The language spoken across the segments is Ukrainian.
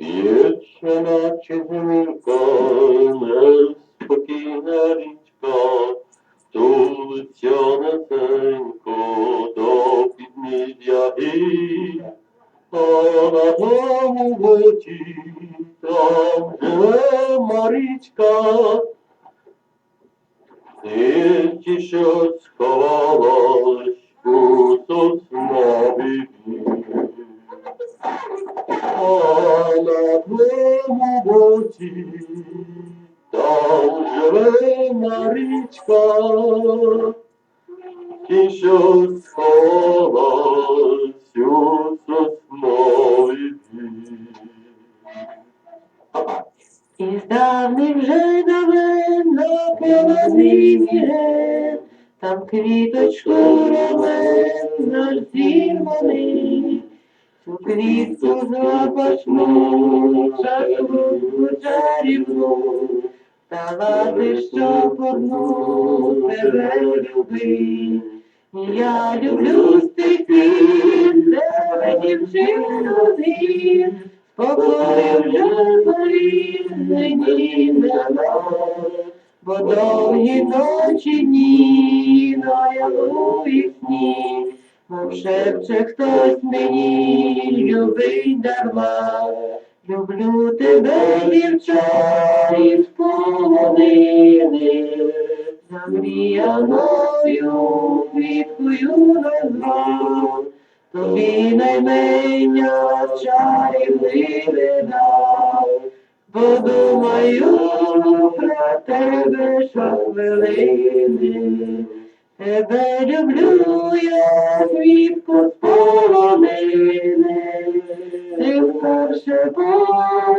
П'ється наче зірка, неспокійна річка, тулиться несенько до підмідя гір. А на тому боці там живе Марічка, Тільки що сховалась у соснові А на тому боці. Там живе Марічка, Ті, що сховалась у соснові Із давних вже давен на полонині ген, там квіточку ровен наш дім вони. Квітку запашну, чарівну, чарівну, давати, що одну тебе люби. Я люблю стихи, де дівчину він, Покою вже порів мені дано, бо довгі ночі дні наяву їх сні, мов шепче хтось мені, любить дарма. Люблю тебе, дівча, із полонини, замріяною квіткою назвав. Тобі наймення чарівний видав, бо думаю про тебе щохвилини. Тебе люблю я, квітку з полонини, ти вперше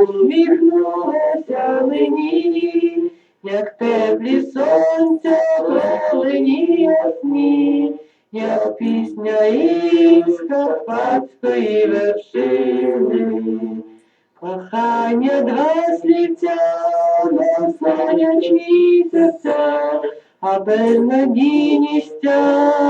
посміхнулася мені, як теплі сонця промені ясні, як пісня із Карпатської вершини. Кохання два слівця, наслонячні серця, а безнадійність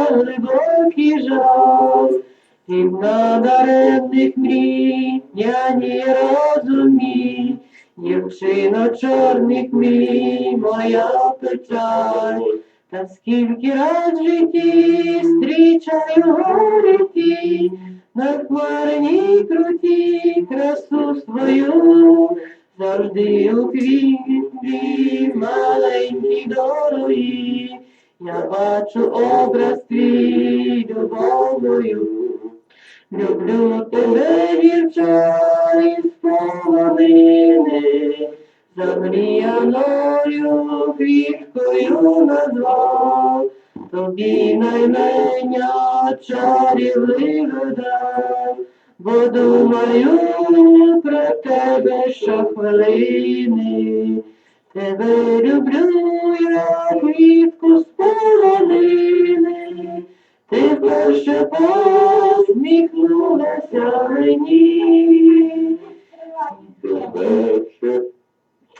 глибокий жал. І в надаремних мрій я не розумій, дівчино чорних мрій, моя печаль. Та скільки раз в житті зустрічаю горіті, на хмарній круті красу свою, завжди у квітлі маленькій дорогі, я бачу образ твій любовною. Люблю тебе, дівча, із полонини, замріяною квіткою назвав, тобі наймення чарівливо дав, бо думаю про тебе щохвилини. Тебе люблю я квітку з полонини, ти вперше посміхнулася мені.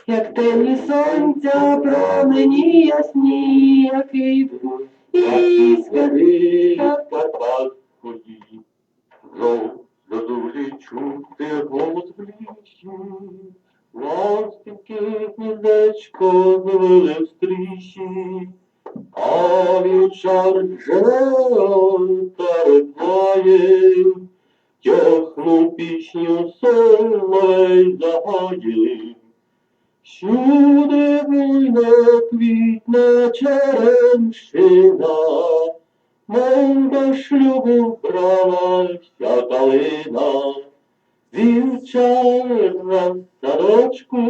Як темні сонця промені ясні, як квітку іскри. Карпатської, знов зазулі чути голос Ластівки гніздечко звели в стрічі, а вівчар ридває, тяхну пісню соловей загає. Всюди буйна квітне черемшина, мов до шлюбу бралася калина. Вівчар на садочку,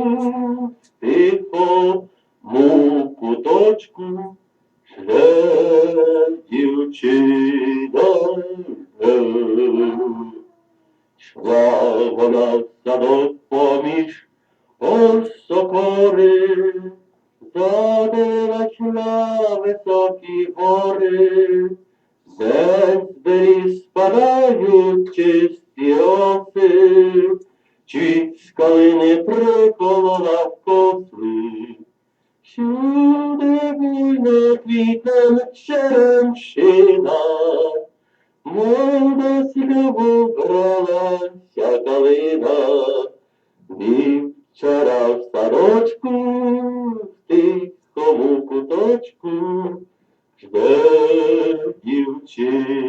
тихо, му куточку, шле дівчина. Шла вона в садок поміж Осокори, задивач на високі гори, Зезбері спадають чисті роси, чи з калини приколола в коси. Всюди буйно квітне черемшина, Мов до слюбу бралася калина, куточку, в тихому куточку, жде дівчина.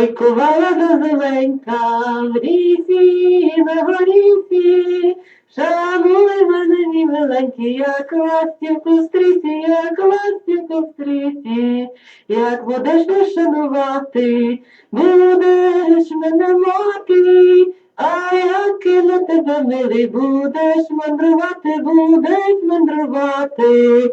Ой, кувала зеленька в лісі, на горісі, шануй мене, мій миленький, як ластівку в стрісі, як ластівку в стрісі, як будеш не шанувати, будеш мене мати, а як кину тебе, милий, будеш мандрувати, будеш мандрувати.